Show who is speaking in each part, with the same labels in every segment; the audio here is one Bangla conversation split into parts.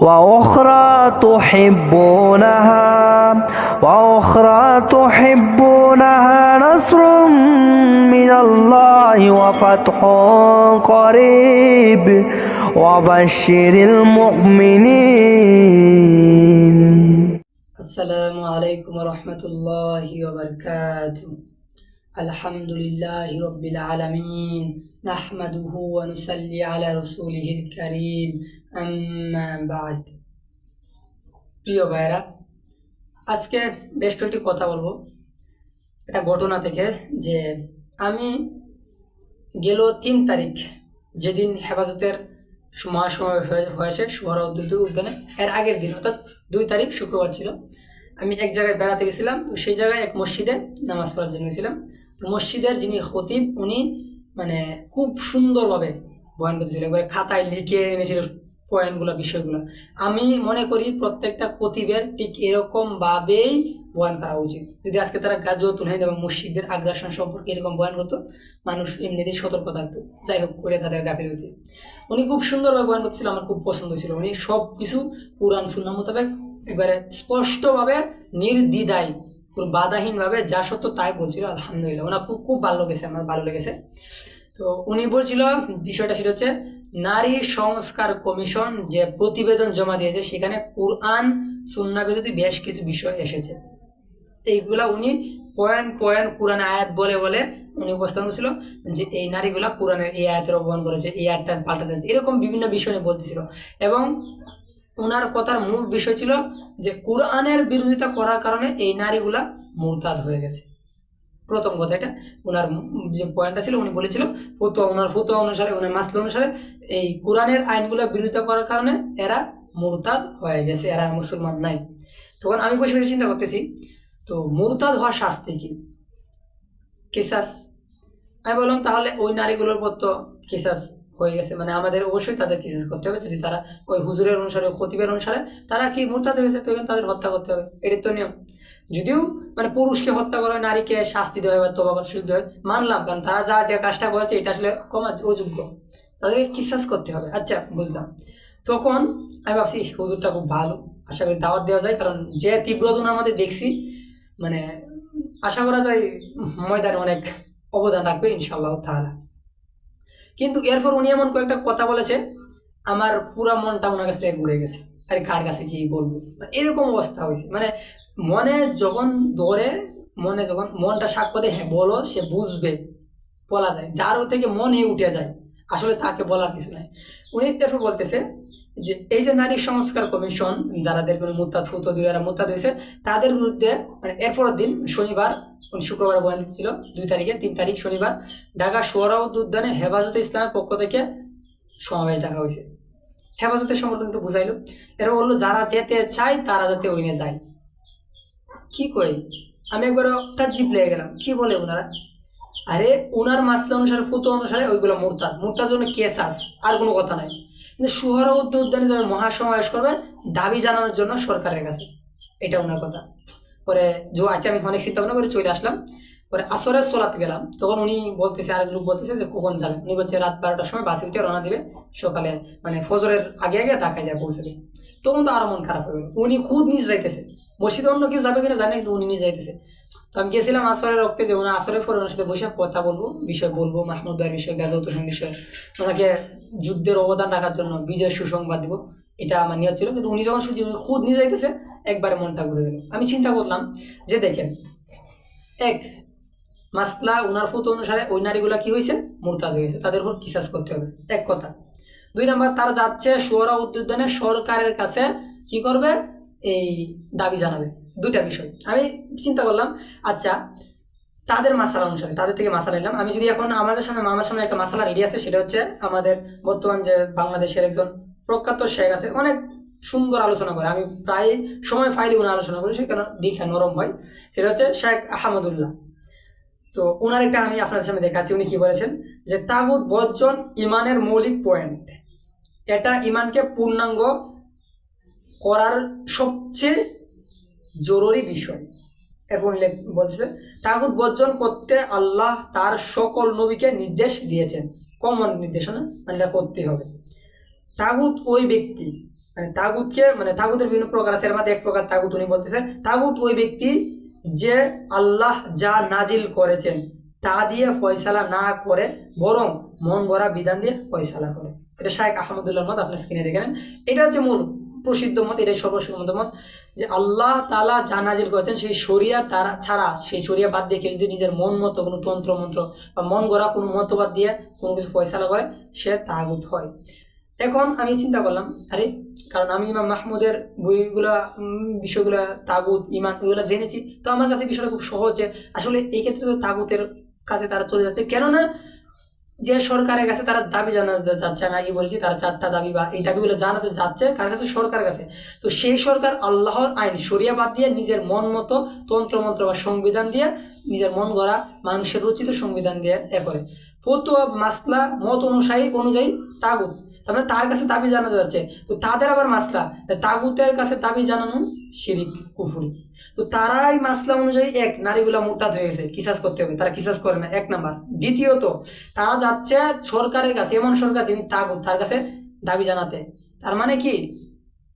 Speaker 1: وأخرى تحبونها وأخرى تحبونها نصر من الله وفتح قريب وبشر المؤمنين.
Speaker 2: السلام عليكم ورحمة الله وبركاته. আলহামদুলিল্লাহ রব্বিল আলামিন নুসাল্লি আলা রাসূলিহিল কারীম, আম্মা বাদ। প্রিয় ভাইরা আজকে বেশ কয়েকটি কথা বলব। একটা ঘটনা থেকে যে আমি গেল তিন তারিখ, যেদিন হেফাজতের মহাসময় হয়ে- হয়েছে সুহরা উদ্যানে এর আগের দিন, অর্থাৎ দুই তারিখ শুক্রবার ছিল। আমি এক জায়গায় বেড়াতে গেছিলাম, তো সেই জায়গায় এক মসজিদে নামাজ পড়ার জন্য গেছিলাম। তো মসজিদের যিনি খতিব, উনি মানে খুব সুন্দরভাবে বয়ান করতেছিল। একবারে খাতায় লিখে এনেছিল পয়েন্টগুলো, বিষয়গুলো। আমি মনে করি প্রত্যেকটা খতিবের ঠিক এরকমভাবেই বয়ান করা উচিত। যদি আজকে তারা গাজুয়াতুল হিন্দ এবং মসজিদের আগ্রাসন সম্পর্কে এরকম বয়ান করতো, মানুষ এমনিতেই সতর্ক থাকতো। যাই হোক, করে তাদের গাফিলতি। উনি খুব সুন্দরভাবে বয়ান করছিল আমার খুব পছন্দ ছিল উনি সব কিছু কোরআন সুন্না মোতাবেক এবারে স্পষ্টভাবে নির্দ্বিধায় কোনো বাধাহীনভাবে যা সত্য তাই বলছিল, আলহামদুলিল্লাহ। ওনার খুব খুব ভালো লেগেছে, আমার ভালো লেগেছে। তো উনি বলছিল, বিষয়টা সেটা হচ্ছে, নারী সংস্কার কমিশন যে প্রতিবেদন জমা দিয়েছে, সেখানে কোরআন সুন্না বিরোধী বেশ কিছু বিষয় এসেছে। এইগুলা উনি পয়েন্ট পয়েন্ট কোরআন আয়াত বলে বলে উনি উপস্থাপন করেছিল, যে এই নারীগুলা কোরআনের এই আয়াতের অপমান করেছে, এই আয়াতটা পাল্টাতে এরকম বিভিন্ন বিষয় বলতেছিল। এবং ওনার কথার মূল বিষয় ছিল যে কোরআনের বিরোধিতা করার কারণে এই নারীগুলা মুরতাদ হয়ে গেছে। প্রথম কথা এটা। ওনার যে পয়েন্টটা ছিল, উনি বলেছিল, ফতুয়া ওনার ফতুয়া অনুসারে ওনার মাসলা অনুসারে এই কোরআনের আইনগুলো বিরোধিতা করার কারণে এরা মুরতাদ হয়ে গেছে, এরা মুসলমান নাই। তখন আমি বসে চিন্তা করতেছি, তো মুরতাদ হওয়ার শাস্তি কি? কেসাস। আমি বললাম, তাহলে ওই নারীগুলোর উপর তো কেসাস হয়ে গেছে। মানে আমাদের অবশ্যই তাদের কেসাস করতে হবে, যদি তারা ওই হুজুরের অনুসারে খতিবের অনুসারে তারা কি মুরতাদ হয়েছে তো তাদের হত্যা করতে হবে। এটাই তো নিয়ম। যদিও মানে পুরুষকে হত্যা করা, নারীকে শাস্তি দেওয়া হয় বা তোবা করার হয়, মানলাম। কারণ তারা যা যে কাজটা করেছে, এটা আসলে কমা অযোগ্য। তাদেরকে কিসাস করতে হবে। আচ্ছা বুঝলাম। তখন আমি ভাবছি হুজুরটা খুব ভালো। আশা করি দাওয়াত দেওয়া যায়। কারণ যে তীব্রতা ওনার মধ্যে দেখছি মানে আশা করা যায়, ময়দানে অনেক অবদান রাখবে, ইনশাআল্লাহ তাআলা। কিন্তু এরপর উনি এমন কয়েকটা কথা বলেছে, আমার পুরা মনটা ওনার কাছ থেকে ঘুরে গেছে। আরে কার কাছে কি বলব? মানে এরকম অবস্থা হয়েছে। মানে মনে যখন ধরে, মনে যখন মনটা সাক্ষ্য দেয় হ্যাঁ বলো, সে বুঝবে, বলা যায়। যার থেকে মনে উঠে যায়। আসলে তাকে বলার কিছু নাই। উনি এরপর বলতেছে যে, এই যে নারী সংস্কার কমিশন যারাদের কোনো মুত্তাদ ফুতো দুইরা মুত্তাদ হয়েছে, তাদের বিরুদ্ধে মানে এরপরের দিন শনিবার শুক্রবার বয়ান ছিল, দুই তারিখে, তিন তারিখ শনিবার। ঢাকা সোহরাউদ্দ উদ্যানে হেফাজতে ইসলামের পক্ষ থেকে সমাবেশ ডাকা হয়েছে। হেফাজতের সম্পর্কে একটু বুঝাইলো। এরা বলল, যারা যেতে চায়, তারা যাতে ওইনে যায়। কি কই আমি একবার তাজ্জিব লেগে গেলাম। কি বলে ওনারা আরে ওনার মাসলা অনুসারে ফুতো অনুসারে ওইগুলো মোরতাদ। মোরতাদ জন্য কেসাস আর কোনো কথা নাই। কিন্তু সুহরাউদ্দ উদ্যানে যারা মহাসমাবেশ করবে, দাবি জানানোর জন্য সরকারের কাছে। এটা ওনার কথা। পরে যে আচ্ছা আমি অনেক চিন্তা ভাবনা করে চলে আসলাম, পরে আসরের সোলাতে গেলাম। তখন উনি বলতেছে, আরেক লোক বলতেছে যে, কখন যাবেন? উনি বলছে, রাত বারোটার সময় বাসে উঠে রওনা দিবে। সকালে মানে ফজরের আগে আগে ঢাকায় যায় পৌঁছবে। তখন তো আরও মন খারাপ হয়ে গেল। উনি খুদ নিজে যাইতেছে। মসজিদে অন্য কেউ যাবে কিনা জানে কিন্তু উনি নিজে যাইতেছে। তো আমি গেছিলাম আসরের রক্তে যে ওনার আসরের পরে ওনার সাথে বসে কথা বলব, বিষয় বলব, মাহমুদ ভাইয়ের বিষয় হাম বিষয়। ওনাকে যুদ্ধের অবদান রাখার জন্য বিজয় সুসংবাদ দিব। এটা আমার নিয়ত ছিল, কিন্তু উনি যখন সুযোগ, খুদ নিয়ে যাইতেছে, একবারে মনটা ঘুরে গেল। আমি চিন্তা করলাম যে দেখেন, এক, মাসলা ওনার ফুত অনুসারে ওই নারীগুলা কি হয়েছে মুরতাদ হয়েছে তাদের উপর কিসাস করতে হবে। এক কথা। দুই নম্বর, তারা যাচ্ছে সুয়ারা উদ্যানে সরকারের কাছে কি করবে? এই দাবি জানাবে। দুইটা বিষয়। আমি চিন্তা করলাম আচ্ছা তাদের মাসালা অনুসারে, তাদের থেকে মাসালা নিলাম। আমি যদি এখন আমাদের সামনে, মামার সামনে একটা মাসালা রেডি আছে, সেটা হচ্ছে আমাদের বর্তমান যে বাংলাদেশের একজন প্রখ্যাত শেখ আছে, অনেক সুন্দর আলোচনা করে। আমি প্রায় সময় ফাইলে উনি আলোচনা করি সেখানে দীক্ষা নরম হয়। সেটা হচ্ছে শেখ আহমদুল্লাহ। তো ওনার একটা আমি আপনাদের সামনে দেখাচ্ছি, উনি কি বলেছেন? যে তাগুদ বর্জন ইমানের মৌলিক পয়েন্ট এটা ইমানকে পূর্ণাঙ্গ করার সবচেয়ে জরুরি বিষয়। এরপর উনি লেখ- বলছে তাগুদ বর্জন করতে আল্লাহ তার সকল নবীকে নির্দেশ দিয়েছেন। কমন নির্দেশনা মানে এটা করতে হবে। তাগুত ওই ব্যক্তি মানে তাগুতকে মানে তাগুতের বিভিন্ন প্রকার আছে, এর মধ্যে এক প্রকার তাগুত উনি বলতেছে, তাগুত ওই ব্যক্তি যে আল্লাহ যা নাজিল করেছেন তা দিয়ে ফয়সালা না করে, বরং মন গড়া বিধান দিয়ে ফয়সালা করে। এটা শাহেক আহমদুল্লাহ মত, আপনার স্ক্রিনে দেখে নেন। এটা হচ্ছে মূল প্রসিদ্ধ মত, এটাই সর্বসম্মত মত যে আল্লাহ তালা যা নাজিল করেছেন সেই শরিয়া তারা ছাড়া, সেই শরিয়া বাদ দিয়ে যদি নিজের মন মতো কোনো তন্ত্র মন্ত্র বা মন গড়া কোনো মতবাদ দিয়ে কোনো কিছু ফয়সালা করে, সে তাগুত হয়। এখন আমি চিন্তা করলাম, আরে, কারণ আমি ইমাম মাহমুদের বইগুলা বিষয়গুলা, তাগুত ইমান ওইগুলা জেনেছি, তো আমার কাছে বিষয়টা খুব সহজ যে আসলে এই ক্ষেত্রে তো তাগুতের কাছে তারা চলে যাচ্ছে। কেননা যে সরকারের কাছে তারা দাবি জানাতে যাচ্ছে, আমি আগে বলেছি তারা চারটা দাবি বা এই দাবিগুলো জানাতে যাচ্ছে, কার কাছে? সরকার কাছে। তো সেই সরকার আল্লাহর আইন সরিয়া বাদ দিয়ে নিজের মন মতো তন্ত্রমন্ত্র বা সংবিধান দিয়ে নিজের মন গড়া মানুষের রচিত সংবিধান দিয়ে এ করে। ফতুয়া, মাসলা, মত অনুসারী অনুযায়ী তাগুত। তার মানে তার কাছে দাবি জানাতে যাচ্ছে। তো তাদের আবার মাসলা। তাগুতের কাছে দাবি জানানো শিরিক, কুফুরি। তো তারাই মাসলা অনুযায়ী এক, নারীগুলা মুরতাদ হয়ে গেছে। কিসাস করতে হবে, তারা কিসাস করে না, এক নাম্বার। দ্বিতীয়ত, তারা যাচ্ছে সরকারের কাছে, এমন সরকার যিনি তাগুত, তার কাছে দাবি জানাতে। তার মানে কি?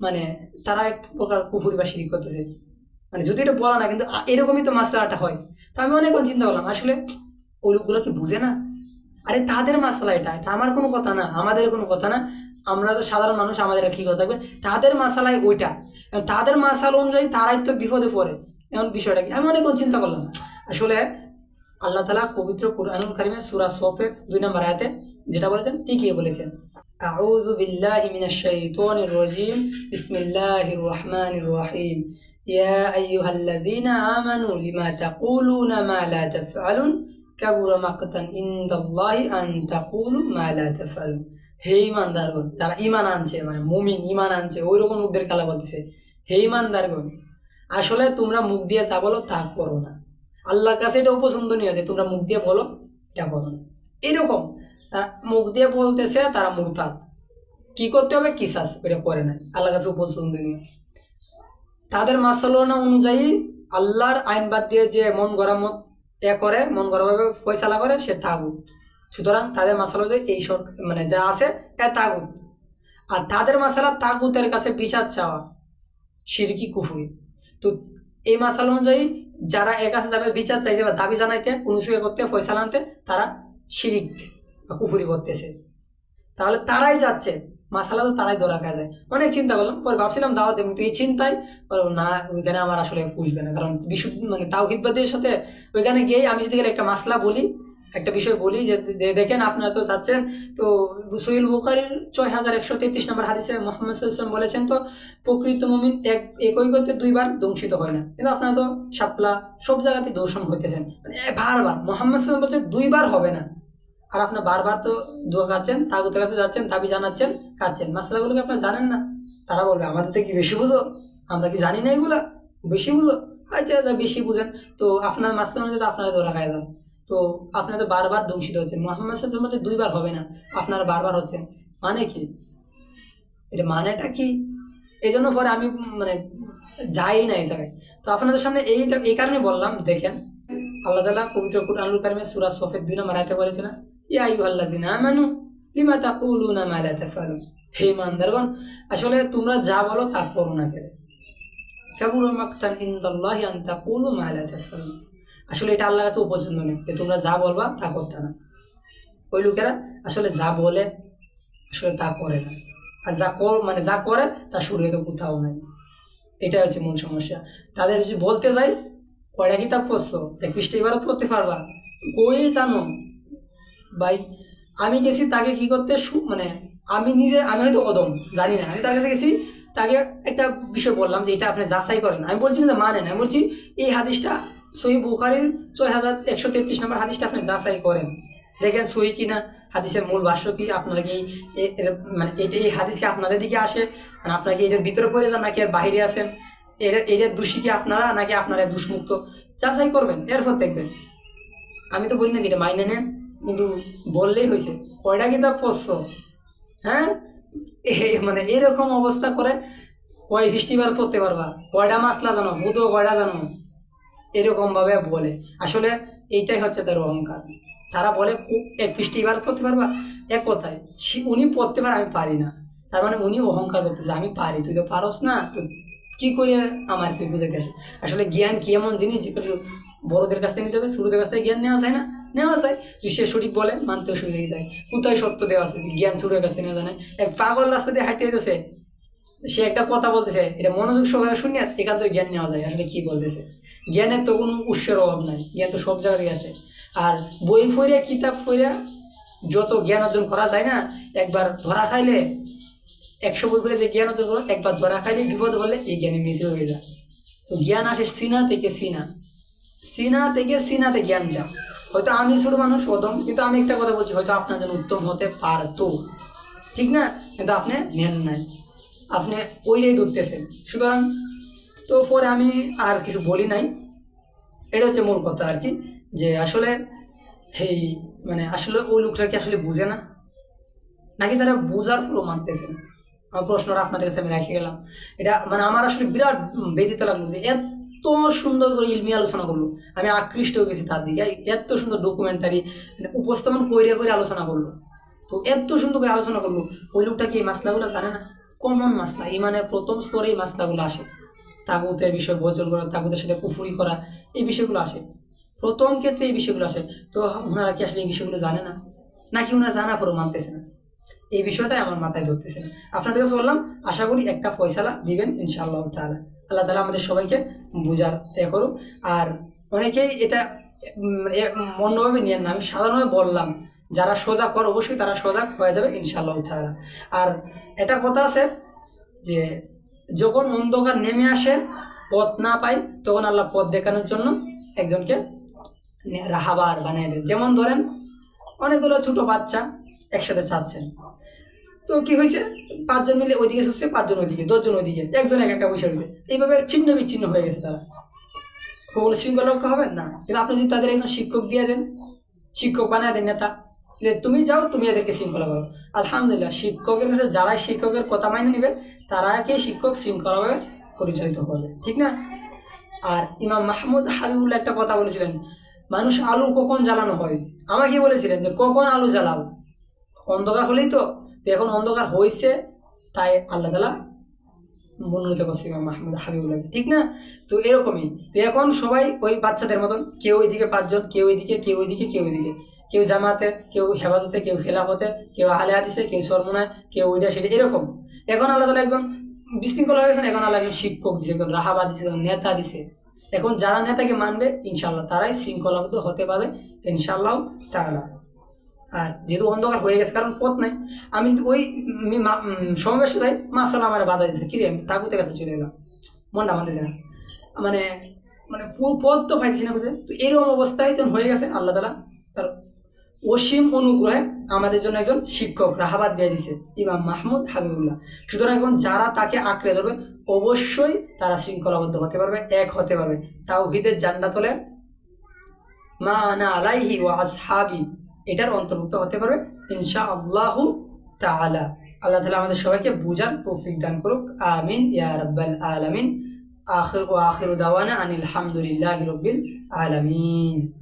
Speaker 2: মানে তারা এক প্রকার কুফুরি বা শিরিক করতেছে। মানে যদি এটা বলা না, কিন্তু এরকমই তো মাসলাটা হয়। তো আমি অনেকক্ষণ চিন্তা করলাম, আসলে ওই লোকগুলো কি বুঝে না? আরে তাদের মাসালা এটা এটা আমার কোনো কথা না, আমাদের কোনো কথা না। আমরা তো সাধারণ মানুষ, আমাদের আর কি কথা থাকবে? তাদের মাসালায় ওইটা। তাদের মাসাল অনুযায়ী তারাই তো বিপদে পড়ে। এমন বিষয়টা কি? আমি অনেকক্ষণ চিন্তা করলাম। আসলে আল্লাহ তালা পবিত্র কুরআনুল কারিমের সুরা সফের দুই নম্বর আয়াতে যেটা বলেছেন, ঠিকই বলেছেন। আউযু বিল্লাহি মিনাশ শাইতানির রাজিম, বিসমিল্লাহির রহমানির রহিম। ইয়া আইয়ুহাল্লাযীনা আমানু লিমা তাকুলুনা মা লা তাফআলুন? মানে আসলে তোমরা মুখ দিয়ে যা বলো তা করো না। আল্লাহর কাছে এটা অপছন্দনীয় যে তোমরা মুখ দিয়ে বলো, এটা করো না। এরকম মুখ দিয়ে বলতেছে, তারা মুরতাদ। কি করতে হবে? কিসাস এটা করে না আল্লাহর কাছে অপছন্দনীয় তাদের মাসালনা অনুযায়ী আল্লাহর আইন বাদ দিয়ে যে মন গড়া মত এ করে, মন গড়াভাবে ফয়সালা করে, সে তাগুত সুতরাং তাদের মাসালা যে এই সর মানে যা আছে, এ তাগুত আর তাদের মাসালা তাগুতের কাছে বিচার চাওয়া সিরকি কুফুরি? তো এই মাসালা অনুযায়ী যারা এর কাছে যাবে বিচার চাইতে বা দাবি জানাইতে কোনো কিছু করতে, ফয়সালা আনতে, তারা শিরিক বা কুফুরি করতেছে। তাহলে তারাই যাচ্ছে। মাসালা তো তারাই ধরা খাওয়া যায়। অনেক চিন্তা করলাম, পরে ভাবছিলাম দাওয়াত দেবো, কিন্তু এই চিন্তায় না, ওইখানে আমার আসলে পুষবে না, কারণ বিশুদ্ধ মানে তাওহিদবাদের সাথে ওইখানে গিয়ে আমি যদি একটা মাসলা বলি, একটা বিষয় বলি, যে দেখেন আপনারা তো চাচ্ছেন, তো সুইল বুখারির ছয় হাজার একশো তেত্রিশ নম্বর হাদিসে মোহাম্মদ সাল্লাম বলেছেন তো, প্রকৃত মমিন এক, একই করতে দুইবার দংশিত হয় না। কিন্তু আপনারা তো শাপলা সব জায়গাতে দূষণ হইতেছেন। মানে বারবার, মোহাম্মদ সাল্লাম বলছে দুইবার হবে না। আর আপনার বারবার তো দোয়া খাচ্ছেন তাগুতের কাছে যাচ্ছেন, দাবি জানাচ্ছেন খাচ্ছেন মাসলাগুলোকে আপনারা জানেন না? তারা বলবে, আমাদের থেকে বেশি বুঝো। আমরা কি জানি না এগুলা? বেশি বুঝো? আচ্ছা আচ্ছা বেশি বুঝেন। তো আপনার মাসলা অনুযায়ী আপনারা ধরা খায় যান। তো আপনারা তো বারবার দূষিত হচ্ছেন। মোহাম্মদ বলছে দুইবার হবে না। আপনারা বারবার হচ্ছেন। মানে কি? এটা মানেটা কি? এই জন্য পরে আমি মানে যাই না এই জায়গায়। তো আপনাদের সামনে এইটা, এই কারণে বললাম, দেখেন, আল্লাহ তালা পবিত্র কুরআনুল কারিমে সূরা সফের দুই নম্বর আয়াতে বলেছে না? আইয়ুহাল্লাযীনা আমানু, লিমা তাকুলুনা মা লা তাফআলুন? হে ইমানদারগণ, আসলে তোমরা যা বলো তা করো না কেন? কাবুরা মাকতান ইনদাল্লাহি আন তাকুলু মা লা তাফআলুন। আসলে এটা আল্লাহর কাছে উপছন্দ নেই তোমরা যা বলবা তা করতে না। ওই লোকেরা আসলে যা বলে আসলে তা করে না। আর যা কর মানে যা করে তা শুরু হয়তো কোথাও নাই। এটা হচ্ছে মূল সমস্যা। তাদের বলতে যাই, কয়টা কিতাব পড়ছো? এক পৃষ্ঠে ইবারত করতে পারবা? কই জানো? ভাই, আমি গেছি তাকে কি করতে মানে আমি নিজে, আমি হয়তো অদম, জানি না। আমি তার কাছে গেছি, তাকে একটা বিষয় বললাম যে এটা আপনি যাচাই করেন। আমি বলছি, না মানেন। আমি বলছি, এই হাদিসটা সহি বুখারির ছয় হাজার একশো তেত্রিশ নম্বর হাদিসটা আপনি যাচাই করেন। দেখেন সহি কি না হাদিসের মূল ভাষ্য কি, আপনারা কি মানে এটা এই হাদিসকে আপনাদের দিকে আসে? মানে আপনারা কি এটার ভিতরে পড়ে যান নাকি এর বাইরে আছেন? এটা এটার দোষী কি আপনারা নাকি আপনারা দুষ্মুক্ত? যাচাই করবেন, এরপর দেখবেন। আমি তো বলি না যে এটা মাইনে নেন। কিন্তু বললেই হয়েছে কয়টা কিতাব পড়ছো? হ্যাঁ? মানে এরকম অবস্থা করে কয় বৃষ্টিবার পড়তে পারবা? কয়টা মাসলা জানো? বুধো কয়টা জানো? এরকমভাবে বলে। আসলে এইটাই হচ্ছে তার অহংকার। তারা বলে এক এবার পড়তে পারবা? এক কথায় উনি পড়তে পারে, আমি পারি না। তার মানে উনি অহংকার করতেছে, আমি পারি, তুই তো পারস না, তো কি করে আমার তুই বুঝাইতে আসে? আসলে জ্ঞান কি এমন জিনিস? যেগুলো বড়দের কাছ থেকে নিতে হবে ছোটদের কাছ থেকে জ্ঞান নেওয়া যায় না, নেওয়া যায়। যদি সে সঠিক বলে, মানতেও সুযোগ দেয়। কোথায় সত্য দেওয়া আছে? যে জ্ঞান ছোটের কাছ থেকে নেওয়া যায় না। এক পাগল রাস্তা দিয়ে হাঁটিয়ে যেতেছে, সে একটা কথা বলতেছে, এটা মনোযোগ সহকারে শুনিয়া এখান থেকে জ্ঞান নেওয়া যায়, আসলে কি বলতেছে? জ্ঞানের তো কোনো উৎসের অভাব নাই, জ্ঞান তো সব জায়গায় আসে। আর বই ফইরা কিতাব ফইরা যত জ্ঞান অর্জন করা যায় না, একবার ধরা খাইলে, একশো বই করে যে জ্ঞান অর্জন করো, একবার ধরা খাইলে বিপদ হলে এই জ্ঞানের মৃত্যু হয়ে যায়। তো জ্ঞান আসে সিনা থেকে সিনা। সিনা থেকে সিনাতে জ্ঞান যা হয়তো আমি ছোট মানুষ অদম কিন্তু আমি একটা কথা বলছি হয়তো আপনার জন্য উত্তম হতে পারতো। ঠিক না? কিন্তু আপনি নেন নাই। আপনি ওইটাই ধরতেছেন। সুতরাং তো পরে আমি আর কিছু বলি নাই। এটা হচ্ছে মূল কথা আর কি যে আসলে এই মানে আসলে ওই লোকটা কি আসলে বুঝে না? নাকি তারা বোঝার পুরো মানতেছে না? আমার প্রশ্নটা আপনাদের কাছে আমি রেখে গেলাম। এটা মানে আমার আসলে বিরাট উম, ব্যথিত লাগল যে এত সুন্দর করে ইলমি আলোচনা করল। আমি আকৃষ্ট হয়ে গেছি তার দিকে। এত সুন্দর ডকুমেন্টারি উপস্থাপন করে করে আলোচনা করল। তো এত সুন্দর করে আলোচনা করল, ওই লোকটা কি এই মাসলাগুলো জানে না? কমন মাসলা ইমানের প্রথম স্তরে এই মাসলাগুলো আসে। তাগুতের বিষয় বর্জন করা, তাগুতের সাথে কুফুরি করা, এই বিষয়গুলো আসে। প্রথম ক্ষেত্রে এই বিষয়গুলো আসে। তো ওনারা কি আসলে এই বিষয়গুলো জানে না? নাকি ওনারা জানা পরেও মানতেছে না? এই বিষয়টাই আমার মাথায় ধরতেছে আপনাদের কাছে বললাম, আশা করি একটা ফয়সালা দিবেন ইনশাআল্লাহ তাআলা। আল্লাহ তালা আমাদের সবাইকে বুঝার এ করুক। আর অনেকেই এটা অন্যভাবে নিয়েন না। আমি সাধারণভাবে বললাম, যারা সজাগ কর অবশ্যই তারা সজাগ হয়ে যাবে ইনশাআল্লাহ তাআলা। আর এটা কথা আছে যে, যখন অন্ধকার নেমে আসে, পথ না পাই, তখন আল্লাহ পথ দেখানোর জন্য একজনকে রাহাবার বানিয়ে দেন। যেমন ধরেন, অনেকগুলো ছোট বাচ্চা একসাথে চাচ্ছেন। তো কি হয়েছে? পাঁচজন মিলে ওইদিকে ছুটছে, পাঁচজন ওইদিকে, দশজন ওইদিকে, একজন এক একা বসে রয়েছে। এইভাবে ছিন্ন বিচ্ছিন্ন হয়ে গেছে তারা। কখনো শৃঙ্খলা রক্ষা হবে? না। কিন্তু আপনি যদি তাদের একজন শিক্ষক দিয়ে দেন, শিক্ষক বানিয়ে দেন নেতা, যে তুমি যাও, তুমি এদেরকে শৃঙ্খলা করো। আলহামদুলিল্লাহ, শিক্ষকের কাছে যারাই শিক্ষকের কথা মাইনে নিবে, তারাকে শিক্ষক শৃঙ্খলাভাবে পরিচালিত করবে। ঠিক না? আর ইমাম মাহমুদ হাবিবুল্লাহ একটা কথা বলেছিলেন, মানুষ আলু কখন জ্বালানো হয়? আমাকে বলেছিলেন যে, কখন আলু জ্বালাও? অন্ধকার হলেই তো। তো এখন অন্ধকার হয়েছে তাই আল্লাহ তালা মনোনীত করছে ইমাম মাহমুদ হাবিবুল্লাহ। ঠিক না? তো এরকমই। তো এখন সবাই ওই বাচ্চাদের মতন, কেউ এদিকে পাঁচজন, কেউ এদিকে কেউ এদিকে কেউ এদিকে কেউ জামাতে, কেউ হেফাজতে, কেউ খেলাফতে, কেউ আলে হাদিসে, কেউ সরমনায়, কেউ ওইটা সেটা এরকম। এখন আল্লাহ তালা একজন বিশৃঙ্খলা হয়ে গেছেন, এখন আল্লাহ একজন শিক্ষক দিছে, একজন রাহাবা দিছে একজন নেতা দিছে। এখন যারা নেতাকে মানবে ইনশাল্লাহ তারাই শৃঙ্খলাবদ্ধ হতে পারে ইনশাল্লাহ তাআলা। আর যেহেতু অন্ধকার হয়ে গেছে, কারণ পথ নাই। আমি যদি ওই সমাবেশে যাই মাসাল আমার বাধা দিচ্ছে কিরে, আমি তাগুতের কাছে চলে এলাম। মনটা মানতেছে না। মানে মানে পথ তো পাইছি না বুঝে। তো এরকম অবস্থায় যখন হয়ে গেছে, আল্লাহ তালা তার অসীম অনুগ্রহে আমাদের জন্য একজন শিক্ষক রাহাবাদ দিয়ে দিছে ইমাম মাহমুদ হাবিবুল্লাহ। সুতরাং এখন যারা তাকে আঁকড়ে ধরবে, অবশ্যই তারা শৃঙ্খলাবদ্ধ হতে পারবে, এক হতে পারবে। তাও ভিদের জান্নাত হলে মা আনা আলাইহি ওয়া আসহাবি। এটার অন্তর্ভুক্ত হতে পারবে ইনশা আল্লাহু তাআলা। আল্লাহ তালা আমাদের সবাইকে বুঝার তৌফিক দান করুক, আমিন। ইয়া রব্বাল আলামিন। আখির ও আখির উদাওয়ানা আনিল হামদুলিল্লাহ রব্বিল আলামিন।